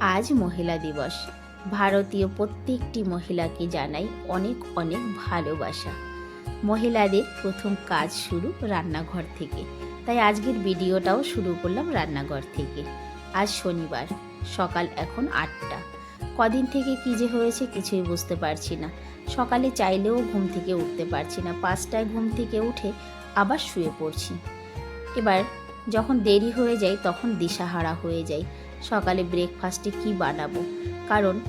আজ মহিলা দিবস। ভারতীয় প্রত্যেকটি মহিলাকে জানাই অনেক অনেক ভালোবাসা। মহিলাদের প্রথম কাজ শুরু রান্নাঘর থেকে। তাই আজকের ভিডিওটাও শুরু করলাম রান্নাঘর থেকে। আজ শনিবার, সকাল এখন আটটা। কদিন থেকে কী যে হয়েছে কিছুই বুঝতে পারছি না। সকালে চাইলেও ঘুম থেকে উঠতে পারছি না। পাঁচটায় ঘুম থেকে উঠে আবার শুয়ে পড়ছি। এবার যখন দেরি হয়ে যায় তখন দিশাহারা হয়ে যায় সকালে ব্রেকফাস্টে কি বানাবো? কারণ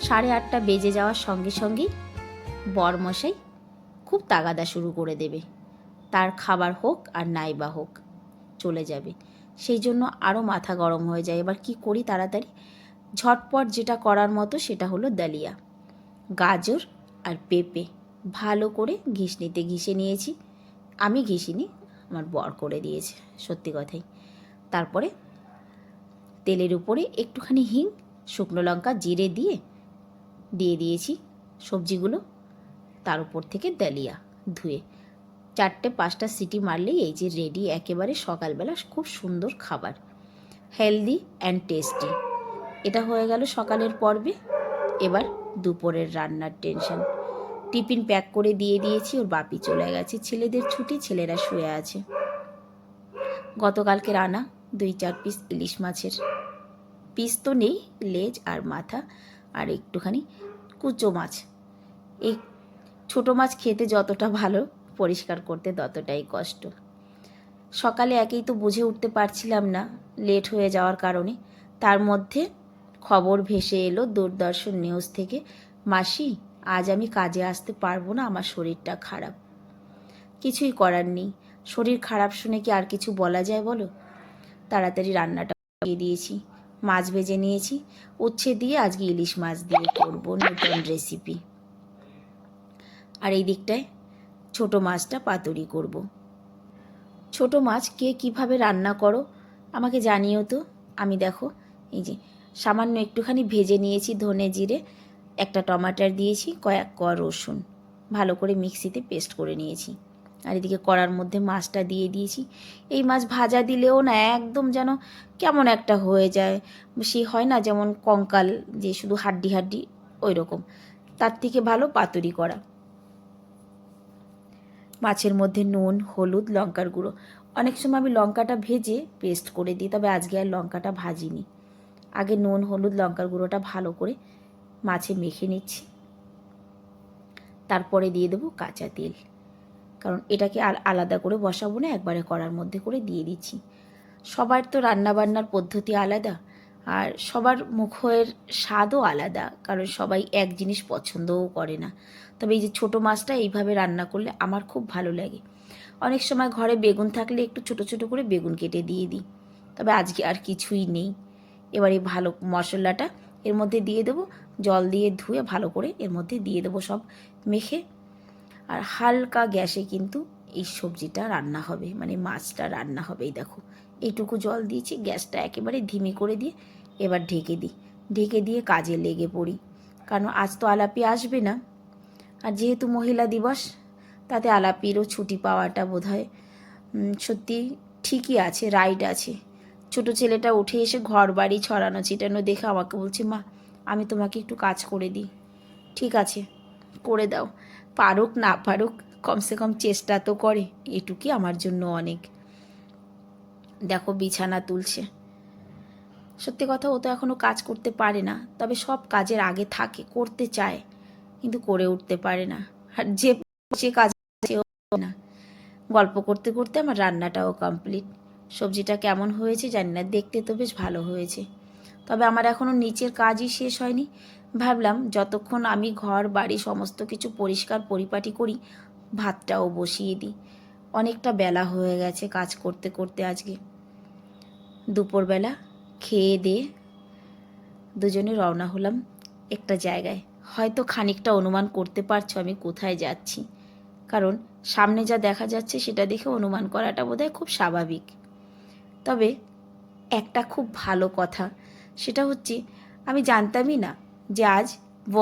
সাড়ে আটটা বেজে যাওয়ার সঙ্গে সঙ্গেই বরমশাই খুব তাগাদা শুরু করে দেবে। তার খাবার হোক আর নাইবা হোক, চলে যাবে। সেই জন্য আরও মাথা গরম হয়ে যায়। এবার কি করি তাড়াতাড়ি? ঝটপট যেটা করার মতো সেটা হলো দালিয়া, গাজর আর পেঁপে ভালো করে ঘিসনিতে ঘিসে নিয়েছি। আমি ঘিসিনি, আমার বর করে দিয়েছে, সত্যি কথাই। তারপরে তেলের উপরে একটুখানি হিং, শুকনো লঙ্কা জিরে দিয়ে দিয়ে দিয়েছি সবজিগুলো। তার উপর থেকে ডালিয়া ধুয়ে চারটে পাঁচটা সিটি মারলেই এই যে রেডি একেবারে সকালবেলা খুব সুন্দর খাবার। হেলদি অ্যান্ড টেস্টি এটা হয়ে গেল সকালের পর্বে। এবার দুপুরের রান্নার টেনশন টিফিন প্যাক করে দিয়ে দিয়েছি, ওর বাপি চলে গেছে। ছেলেদের ছুটি, ছেলেরা শুয়ে আছে। গতকালকে রানা দুই চার পিস ইলিশ মাছের। পিস তো নেই, লেজ আর মাথা, আর একটুখানি কুচো মাছ। এই ছোটো মাছ খেতে যতটা ভালো, পরিষ্কার করতে ততটাই কষ্ট। সকালে একেই তো বুঝে উঠতে পারছিলাম না লেট হয়ে যাওয়ার কারণে। তার মধ্যে খবর ভেসে এলো দূরদর্শন নিউজ থেকে, মাসি, আজ আমি কাজে আসতে পারব না, আমার শরীরটা খারাপ। কিছুই করার নেই। শরীর খারাপ শুনে কি আর কিছু বলা যায় বলো? তাড়াতাড়ি রান্নাটা দিয়ে দিয়েছি। মাছ ভেজে নিয়েছি। উচ্ছে দিয়ে আজকে ইলিশ মাছ দিয়ে করব নতুন রেসিপি আর এই দিকটায় ছোট মাছটা পাতুরি করব। ছোট মাছ কে কীভাবে রান্না করো আমাকে জানিও তো। আমি দেখো, এই যে সামান্য একটুখানি ভেজে নিয়েছি ধনে জিরে, একটা টমাটার দিয়েছি, কয়েক ক রসুন। ভালো করে মিক্সিতে পেস্ট করে নিয়েছি। আর এদিকে কড়ার মধ্যে মাছটা দিয়ে দিয়েছি। এই মাছ ভাজা দিলেও না একদম যেন কেমন একটা হয়ে যায়। সে হয় না যেমন কঙ্কাল যে শুধু হাড্ডি হাড্ডি ওই রকম তার থেকে ভালো পাতুরি করা। মাছের মধ্যে নুন, হলুদ, লঙ্কার গুঁড়ো। অনেক সময় আমি লঙ্কাটা ভেজে পেস্ট করে দিই, তবে আজকে আর লঙ্কাটা ভাজিনি। আগে নুন, হলুদ, লঙ্কার গুঁড়োটা ভালো করে মাছে মেখে নিচ্ছি। তারপরে দিয়ে দেবো কাঁচা তেল। কারণ এটাকে আর আলাদা করে বসাবো না, একবারে করার মধ্যে করে দিয়ে দিচ্ছি। সবার তো রান্নাবান্নার পদ্ধতি আলাদা আর সবার মুখের স্বাদও আলাদা, কারণ সবাই এক জিনিস পছন্দও করে না। তবে এই যে ছোটো মাছটা এইভাবে রান্না করলে আমার খুব ভালো লাগে। অনেক সময় ঘরে বেগুন থাকলে একটু ছোট ছোট করে বেগুন কেটে দিয়ে দিই, তবে আজকে আর কিছুই নেই। এবার এই ভালো মশলাটা এর মধ্যে দিয়ে দেবো, জল দিয়ে ধুয়ে ভালো করে এর মধ্যে দিয়ে দেবো সব মেখে। আর হালকা গ্যাসে কিন্তু এই সবজিটা রান্না হবে মানে মাছটা রান্না হবে। এই দেখো এইটুকু জল দিয়েছি, গ্যাসটা একেবারে ধিমি করে দিয়ে এবার ঢেকে দিই। ঢেকে দিয়ে কাজে লেগে পড়ি। কারণ আজ তো আলাপি আসবে না। আর যেহেতু মহিলা দিবস, তাতে আলাপিরও ছুটি পাওয়াটা বোধ হয় সত্যি ঠিকই আছে, রাইট আছে। ছোট ছেলেটা উঠে এসে ঘর বাড়ি ছড়ানো ছিটানো দেখে আমাকে বলছে, মা, আমি তোমাকে একটু কাজ করে দিই। ঠিক আছে, করে দাও। পারুক না পারুক, কমসে কম চেষ্টা তো করে, এটুকুই আমার জন্য অনেক। দেখো বিছানা তুলছে। সত্যি কথা ও তো এখনও কাজ করতে পারে না, তবে সব কাজের আগে থাকে, করতে চায়, কিন্তু করে উঠতে পারে না। আর যে যে কাজ না। গল্প করতে করতে আমার রান্নাটাও কমপ্লিট সবজিটা কেমন হয়েছে জানি না, দেখতে তো বেশ ভালো হয়েছে। তবে আমার এখনও নিচের কাজই শেষ হয়নি। ভাবলাম, যতক্ষণ আমি ঘর, বাড়ি সমস্ত কিছু পরিষ্কার পরিপাটি করি, ভাতটাও বসিয়ে দিই। অনেকটা বেলা হয়ে গেছে কাজ করতে করতে আজকে। দুপুরবেলা খেয়ে দিয়ে দুজনে রওনা হলাম একটা জায়গায়। হয়তো খানিকটা অনুমান করতে পারছ আমি কোথায় যাচ্ছি। কারণ সামনে যা দেখা যাচ্ছে সেটা দেখে অনুমান করাটা বোধহয় খুব স্বাভাবিক। তবে একটা খুব ভালো কথা, সেটা হচ্ছে আমি জানতামই না যে আজ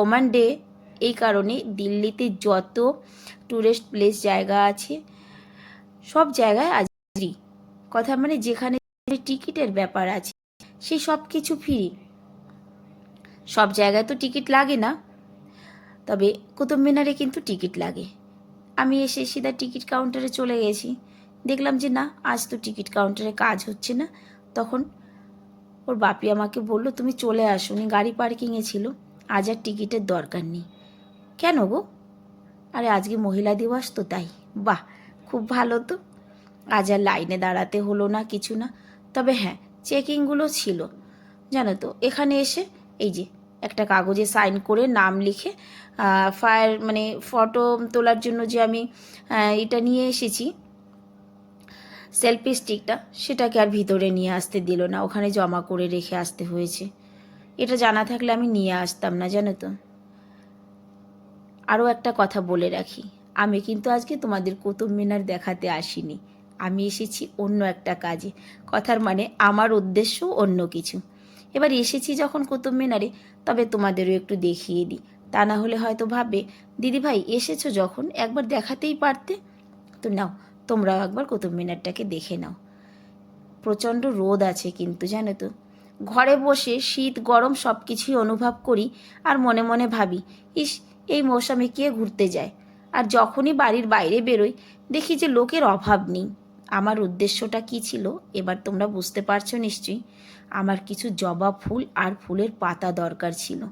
ওম্যান ডে, এই কারণে দিল্লিতে যত ট্যুরিস্ট প্লেস জায়গা আছে, সব জায়গায় আজ ফ্রি কথা মানে যেখানে টিকিটের ব্যাপার আছে সেই সব কিছু ফ্রি সব জায়গায় তো টিকিট লাগে না, তবে কুতুব মিনারে কিন্তু টিকিট লাগে। আমি এসে সিধা টিকিট কাউন্টারে চলে গেছি। দেখলাম যে না, আজ তো টিকিট কাউন্টারে কাজ হচ্ছে না। তখন ওর বাপি আমাকে বলল, তুমি চলে আসো। উনি গাড়ি পার্কিংয়ে ছিল। আজ আর টিকিটের দরকার নেই। কেন গো? আরে আজকে মহিলা দিবস তো তাই। বাহ, খুব ভালো তো। আজ আর লাইনে দাঁড়াতে হলো না, কিছু না। তবে হ্যাঁ চেকিংগুলো ছিল। জানো তো, এখানে এসে, এই যে, একটা কাগজে সাইন করে নাম লিখে ফায়ার মানে ফটো তোলার জন্য যে আমি এটা নিয়ে এসেছি সেলফি স্টিকটা সেটাকে আর ভিতরে নিয়ে আসতে দিল না, ওখানে জমা করে রেখে আসতে হয়েছে। এটা জানা থাকলে আমি নিয়ে আসতাম না, জানো তো। আরও একটা কথা বলে রাখি, আমি কিন্তু আজকে তোমাদের কুতুব মিনার দেখাতে আসিনি। আমি এসেছি অন্য একটা কাজে, কথার মানে আমার উদ্দেশ্য অন্য কিছু। এবার এসেছি যখন কুতুব মিনারে, তবে তোমাদেরও একটু দেখিয়ে দিই। তা না হলে হয়তো ভাববে দিদি ভাই এসেছ যখন? একবার দেখাতেই পারতে? তো নাও তোমরাও একবার কুতুব মিনারটাকে দেখে নাও। প্রচণ্ড রোদ আছে কিন্তু, জানো তো। ঘরে বসে শীত, গরম সব কিছুই অনুভব করি আর মনে মনে ভাবি, ইস, এই মৌসুমে কে ঘুরতে যায়? আর যখনই বাড়ির বাইরে বেরোই, দেখি যে লোকের অভাব নেই। আমার উদ্দেশ্যটা কি ছিল, এবার তোমরা বুঝতে পারছ নিশ্চয়ই। আমার কিছু জবা ফুল আর ফুলের পাতা দরকার ছিল।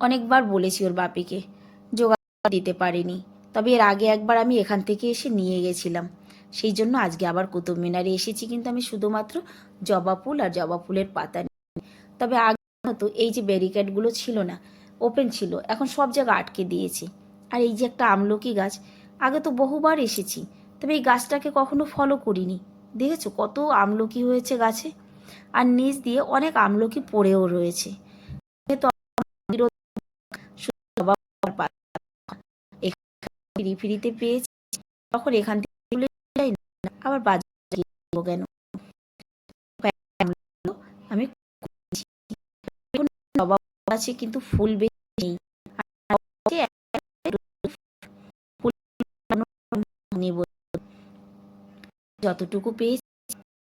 অনেকবার বলেছি ওর বাপিকে জোগাড় দিতে পারিনি। তবে এর আগে একবার আমি এখান থেকে এসে নিয়ে গেছিলাম। সেই জন্য আজকে আবার কুতুব মিনারে এসেছি, কিন্তু আমি শুধুমাত্র জবা ফুল আর জবা ফুলের পাতা। তবে আগে হতো এই যে ব্যারিকেডগুলো ছিল না ওপেন ছিল, এখন সব জায়গা আটকে দিয়েছে। আর এই যে একটা আমলকি গাছ, আগে তো বহুবার এসেছি, তবে এই গাছটাকে কখনো ফলো করিনি। দেখেছ কত আমলকি হয়েছে গাছে? আর নিচ দিয়ে অনেক আমলকি পড়েও রয়েছে যেহেতু আমলকির শুধু জবা ফুলের পাতা। এখানে ফিরি ফিরিতে পেয়েছি, তখন এখান থেকে না, আবার বাজারে কেন? আমি আছে কিন্তু ফুল বেশি নেই আর যতটুকু পেয়েছি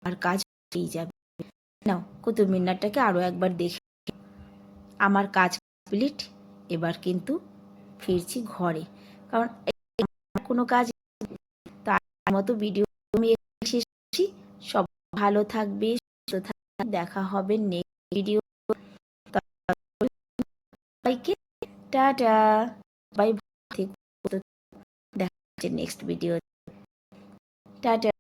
আর কাজ হয়েই যাবে। নাও, কুতুব মিনারটাকে আরও একবার দেখে আমার কাজ কমপ্লিট এবার কিন্তু ফিরছি ঘরে, কারণ কোনো কাজ তার মতো ভিডিও আমি শেষ করছি সব ভালো থাকবে, সুস্থ থাকবে, দেখা হবে নেক্সট ভিডিও টাটা। বাই দেখা হচ্ছে নেক্সট ভিডিও টাটা।